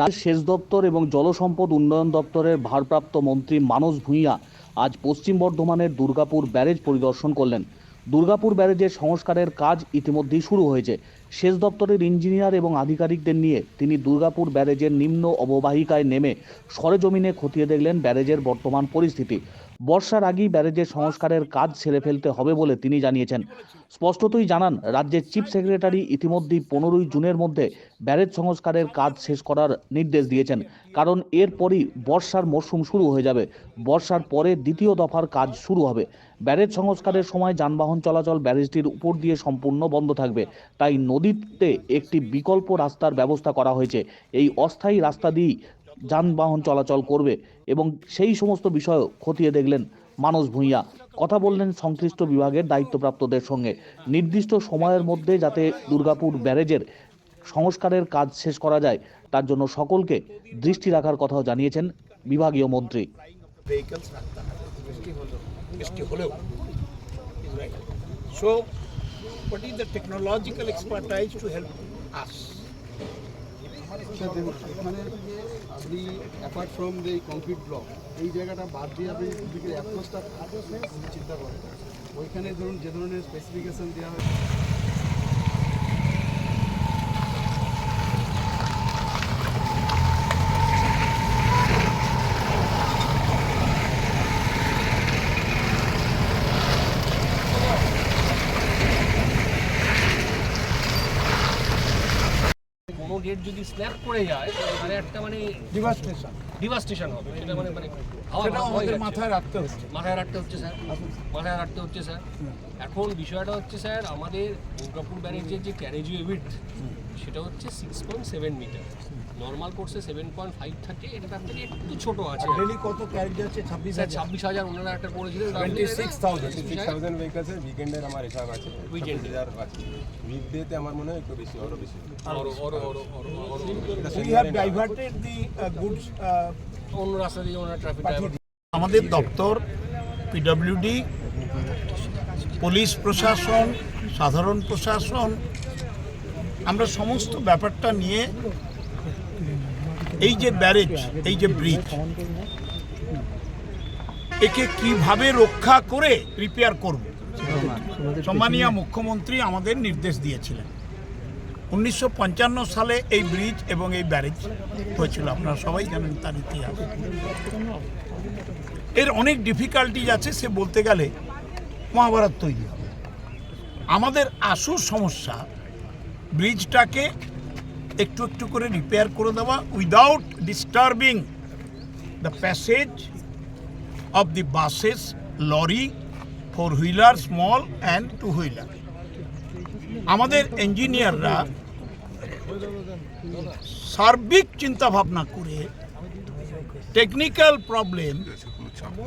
রাজ্য সেচ দপ্তর এবং জলসম্পদ উন্নয়ন দপ্তরের ভারপ্রাপ্ত মন্ত্রী মানস ভূঁইয়া আজ পশ্চিম বর্ধমানের দুর্গাপুর ব্যারেজ পরিদর্শন করলেন। দুর্গাপুর ব্যারেজের সংস্কারের কাজ ইতিমধ্যেই শুরু হয়েছে। সেচ দপ্তরের ইঞ্জিনিয়ার এবং আধিকারিকদের নিয়ে তিনি দুর্গাপুর ব্যারেজের নিম্ন অববাহিকায় নেমে সরেজমিনে খতিয়ে দেখলেন ব্যারেজের বর্তমান পরিস্থিতি। বর্ষার আগেই ব্যারেজের সংস্কারের কাজ সেরে ফেলতে হবে বলে তিনি জানিয়েছেন। স্পষ্টতই জানান, রাজ্যের চিফ সেক্রেটারি ইতিমধ্যেই পনেরোই জুনের মধ্যে ব্যারেজ সংস্কারের কাজ শেষ করার নির্দেশ দিয়েছেন। কারণ এরপরই বর্ষার মরশুম শুরু হয়ে যাবে। বর্ষার পরে দ্বিতীয় দফার কাজ শুরু হবে। ব্যারেজ সংস্কারের সময় যানবাহন চলাচল ব্যারেজটির উপর দিয়ে সম্পূর্ণ বন্ধ থাকবে। তাই নদীতে একটি বিকল্প রাস্তার ব্যবস্থা করা হয়েছে। এই অস্থায়ী রাস্তা দিয়েই যানবাহন চলাচল করবে এবং সেই সমস্ত বিষয়ও খতিয়ে দেখলেন মানস ভূঁইয়া। কথা বললেন সংশ্লিষ্ট বিভাগের দায়িত্বপ্রাপ্তদের সঙ্গে। নির্দিষ্ট সময়ের মধ্যে যাতে দুর্গাপুর ব্যারেজের সংস্কারের কাজ শেষ করা যায়, তার জন্য সকলকে দৃষ্টি রাখার কথাও জানিয়েছেন বিভাগীয় মন্ত্রী। So what is the technological expertise to help us মানে আপনি apart from the concrete block এই জায়গাটা বাদ দিয়ে আপনি দুদিকে অ্যাপ্রোচটা চিন্তা করেন ওইখানে ধরুন যে ধরনের স্পেসিফিকেশন দেওয়া হয় কোনো গেট যদি স্ল্যাপ করে যায় তাহলে একটা মানে ডিভাস্টেশন ডিভাস্টেশন হবে। সেটা মানে মানে আমাদের মাথায় রাখতে হচ্ছে। মাথায় রাখতে হচ্ছে স্যার। মাথায় রাখতে হচ্ছে স্যার। এখন বিষয়টা হচ্ছে স্যার আমাদের দুর্গাপুর ব্যারেজের যে ক্যারেজওয়ে উইথ সেটা হচ্ছে six point seven meter normal কোর্সে সেভেন পয়েন্ট ফাইভ থাকে এটা তার থেকে একটু ছোট আছে। ডেলি কত ক্যারেজ যাচ্ছে ছাব্বিশ স্যার ছাব্বিশ হাজার ওনারা একটা করেছিলেন twenty six thousand six thousand ভেহিকলসের উইকেন্ডের আমার হিসাব আছে। এ। হাজার আছে উইকডেতে আমার মনে হয় একটু বেশি আরও বেশি। আরও আরও আরও আরও হ্যাভ ডাইভার্টেড দি গুডস অন্য রাস্তা দিয়ে ওনারা ট্রাফিক আমাদের দপ্তর পিডব্লিউডি পুলিশ প্রশাসন সাধারণ প্রশাসন আমরা সমস্ত ব্যাপারটা নিয়ে এই যে ব্যারেজ এই যে ব্রিজ একে কীভাবে রক্ষা করে রিপেয়ার করব? সম্মানীয় মুখ্যমন্ত্রী আমাদের নির্দেশ দিয়েছিলেন। উনিশশো সালে এই ব্রিজ এবং এই ব্যারেজ হয়েছিল। আপনারা সবাই জানেন তার ইতিহাস। এর অনেক ডিফিকাল্টিজ আছে, সে বলতে গেলে মহাভারত তৈরি হবে। আমাদের আসল সমস্যা ব্রিজটাকে একটু একটু করে রিপেয়ার করে দেওয়া without disturbing the passage of the buses lorry four wheeler small and two wheeler আমাদের ইঞ্জিনিয়াররা সার্বিক চিন্তাভাবনা করে টেকনিক্যাল প্রবলেম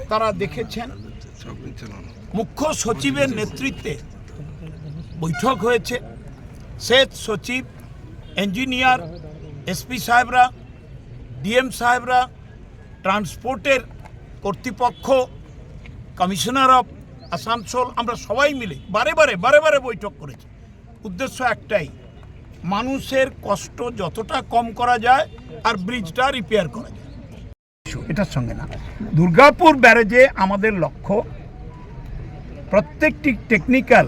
তারা দেখেছেন। মুখ্য সচিবের নেতৃত্বে বৈঠক হয়েছে। সেচ সচিব ইঞ্জিনিয়ার, এসপি সাহেবরা, ডিএম সাহেবরা, ট্রান্সপোর্টের কর্তৃপক্ষ, কমিশনার অফ আসানসোল, আমরা সবাই মিলে বারে বারে বারে বারে বৈঠক করেছি। উদ্দেশ্য একটাই, মানুষের কষ্ট যতটা কম করা যায় আর ব্রিজটা রিপেয়ার করা যায়। এটার সঙ্গে না, দুর্গাপুর ব্যারেজে আমাদের লক্ষ্য, প্রত্যেকটি টেকনিক্যাল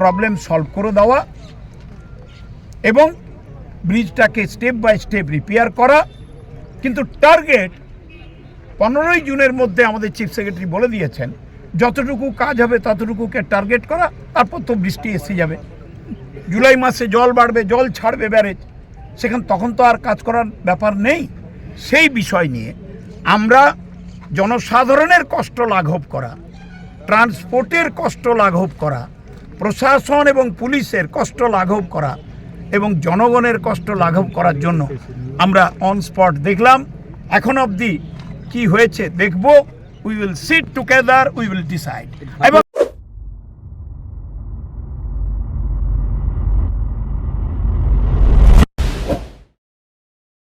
প্রবলেম সলভ করে দেওয়া এবং ব্রিজটাকে স্টেপ বাই স্টেপ রিপেয়ার করা। কিন্তু টার্গেট পনেরোই জুনের মধ্যে আমাদের চিফ সেক্রেটারি বলে দিয়েছেন, যতটুকু কাজ হবে ততটুকুকে টার্গেট করা, তারপর তো বৃষ্টি এসে যাবে। জুলাই মাসে জল বাড়বে, জল ছাড়বে ব্যারেজ সেখান তখন তো আর কাজ করার ব্যাপার নেই। সেই বিষয় নিয়ে আমরা জনসাধারণের কষ্ট লাঘব করা ট্রান্সপোর্টের কষ্ট লাঘব করা, প্রশাসন এবং পুলিশের কষ্ট লাঘব করা এবং জনগণের কষ্ট লাঘব করার জন্য আমরা অন স্পট দেখলাম। এখন অবধি কি হয়েছে দেখব। We will sit together we will decide এবং